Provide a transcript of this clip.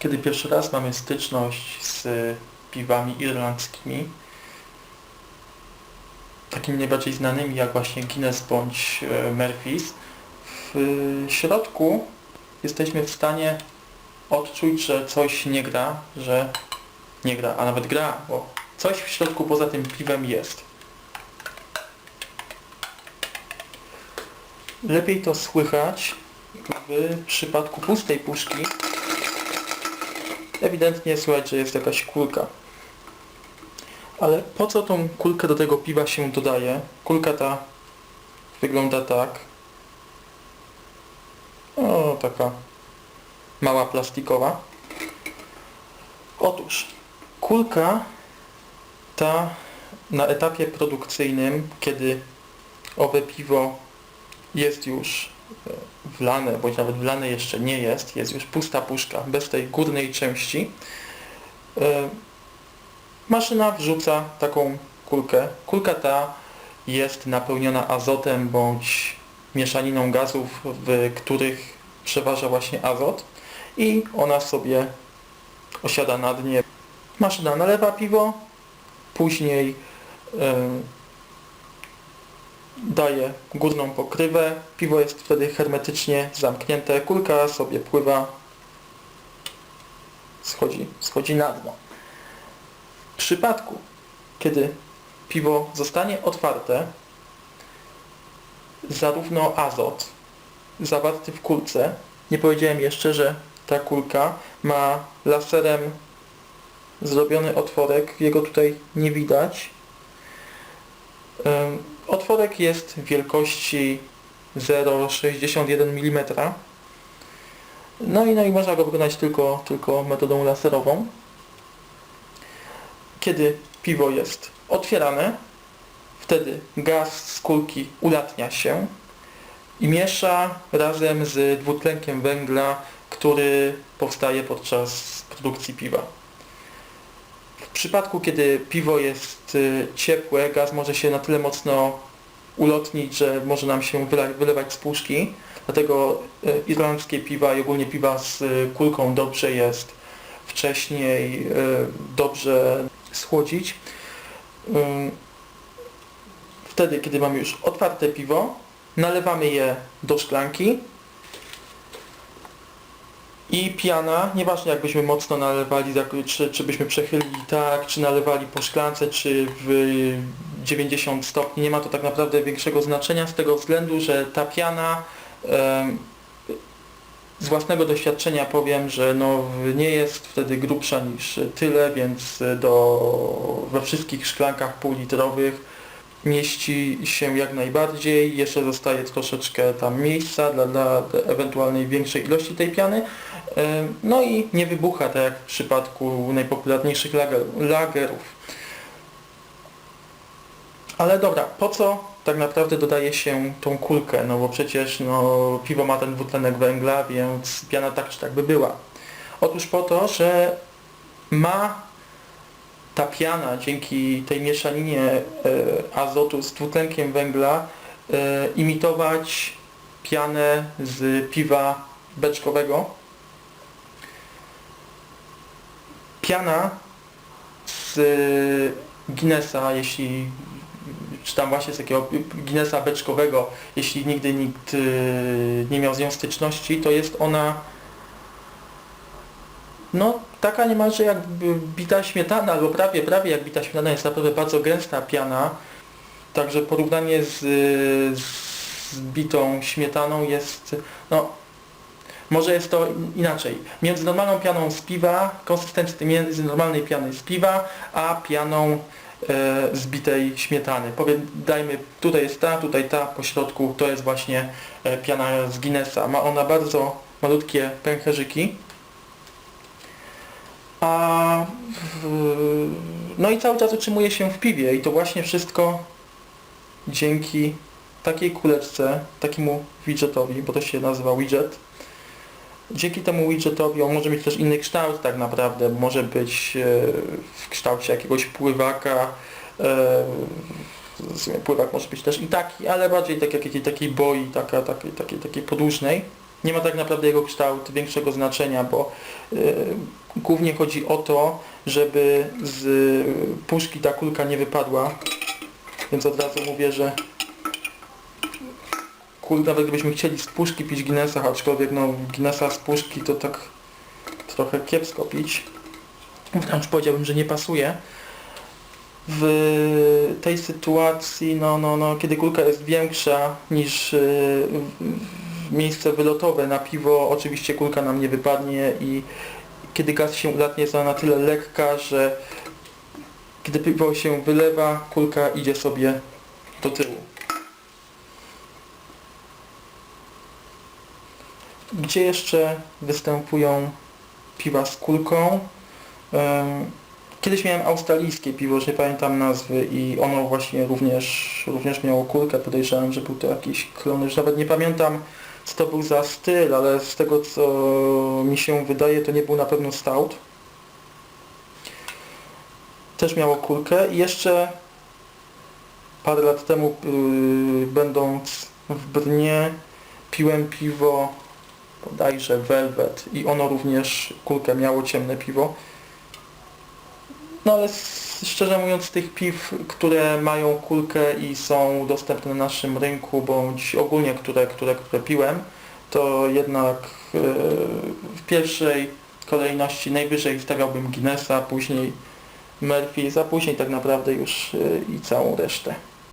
kiedy pierwszy raz mamy styczność z piwami irlandzkimi, takimi najbardziej znanymi jak właśnie Guinness bądź e, Murphy's, w środku jesteśmy w stanie odczuć, że coś nie gra, że nie gra, a nawet gra, bo coś w środku poza tym piwem jest. Lepiej to słychać w przypadku pustej puszki. Ewidentnie słychać, że jest jakaś kulka. Ale po co tą kulkę do tego piwa się dodaje? Kulka ta wygląda tak. O, taka mała plastikowa. Otóż kulka ta na etapie produkcyjnym, kiedy owe piwo jest już wlane, bądź nawet wlane jeszcze nie jest, jest już pusta puszka, bez tej górnej części, e, maszyna wrzuca taką kulkę. Kulka ta jest napełniona azotem bądź mieszaniną gazów, w których przeważa właśnie azot i ona sobie osiada na dnie. Maszyna nalewa piwo, później e, daje górną pokrywę, piwo jest wtedy hermetycznie zamknięte, kulka sobie pływa, schodzi, schodzi na dno. W przypadku, kiedy piwo zostanie otwarte, zarówno azot zawarty w kulce, nie powiedziałem jeszcze, że ta kulka ma laserem zrobiony otworek, jego tutaj nie widać. Ym, Otworek jest wielkości 0,61 mm. No i, no i można go wykonać tylko, tylko metodą laserową. Kiedy piwo jest otwierane, wtedy gaz z kulki ulatnia się i miesza razem z dwutlenkiem węgla, który powstaje podczas produkcji piwa. W przypadku, kiedy piwo jest y, ciepłe, gaz może się na tyle mocno ulotnić, że może nam się wylewać z puszki. Dlatego y, irlandzkie piwa i ogólnie piwa z y, kulką dobrze jest wcześniej y, dobrze schłodzić. Wtedy, kiedy mamy już otwarte piwo, nalewamy je do szklanki i piana, nieważne jak byśmy mocno nalewali, czy, czy byśmy przechylili tak, czy nalewali po szklance, czy w 90 stopni, nie ma to tak naprawdę większego znaczenia z tego względu, że ta piana z własnego doświadczenia powiem, że no, nie jest wtedy grubsza niż tyle, więc do, we wszystkich szklankach półlitrowych mieści się jak najbardziej, jeszcze zostaje troszeczkę tam miejsca dla, dla ewentualnej większej ilości tej piany, E, no i nie wybucha tak jak w przypadku najpopularniejszych lager, lagerów. Ale dobra, po co tak naprawdę dodaje się tą kulkę? No bo przecież no, piwo ma ten dwutlenek węgla, więc piana tak czy tak by była. Otóż po to, że ma ta piana dzięki tej mieszaninie e, azotu z dwutlenkiem węgla e, imitować pianę z piwa beczkowego. Piana z Guinnessa, jeśli czy tam właśnie z takiego Guinnessa beczkowego, jeśli nigdy nikt y, nie miał z nią styczności, to jest ona no taka niemalże jak bita śmietana, albo prawie, prawie jak bita śmietana, jest naprawdę bardzo gęsta piana, także porównanie z, z bitą śmietaną jest, no może jest to inaczej. Między normalną pianą z piwa, konsystencja między normalnej piany z piwa, a pianą e, z bitej śmietany. Powiem, dajmy, tutaj jest ta, tutaj ta, po środku to jest właśnie e, piana z Guinnessa. Ma ona bardzo malutkie pęcherzyki. A no i cały czas utrzymuje się w piwie i to właśnie wszystko dzięki takiej kuleczce, takiemu widgetowi, bo to się nazywa widget. Dzięki temu widgetowi on może mieć też inny kształt tak naprawdę, może być e, w kształcie jakiegoś pływaka, e, w sumie pływak może być też i taki, ale bardziej tak jak takiej boi, taka, takiej, takiej, takiej podłużnej. Nie ma tak naprawdę jego kształt większego znaczenia, bo y, głównie chodzi o to, żeby z puszki ta kulka nie wypadła. Więc od razu mówię, że kul, nawet gdybyśmy chcieli z puszki pić Guinnessa, aczkolwiek no Guinnessa z puszki to tak trochę kiepsko pić. Wręcz powiedziałbym, że nie pasuje. W tej sytuacji, no, no, no, kiedy kulka jest większa niż w- miejsce wylotowe na piwo, oczywiście kulka nam nie wypadnie i kiedy gaz się ulatnie jest ona na tyle lekka, że kiedy piwo się wylewa, kulka idzie sobie do tyłu. Gdzie jeszcze występują piwa z kulką? Kiedyś miałem australijskie piwo, już nie pamiętam nazwy i ono właśnie również, również miało kulkę. Podejrzewam, że był to jakiś klon. Już nawet nie pamiętam co to był za styl, ale z tego co mi się wydaje to nie był na pewno stout. Też miało kulkę i jeszcze parę lat temu yy, będąc w Brnie piłem piwo bodajże Velvet i ono również kulkę miało ciemne piwo. No ale szczerze mówiąc tych piw, które mają kulkę i są dostępne na naszym rynku, bądź ogólnie które, które, które piłem, to jednak e, w pierwszej kolejności najwyżej stawiałbym Guinnessa, później Murphy, a później tak naprawdę już e, i całą resztę.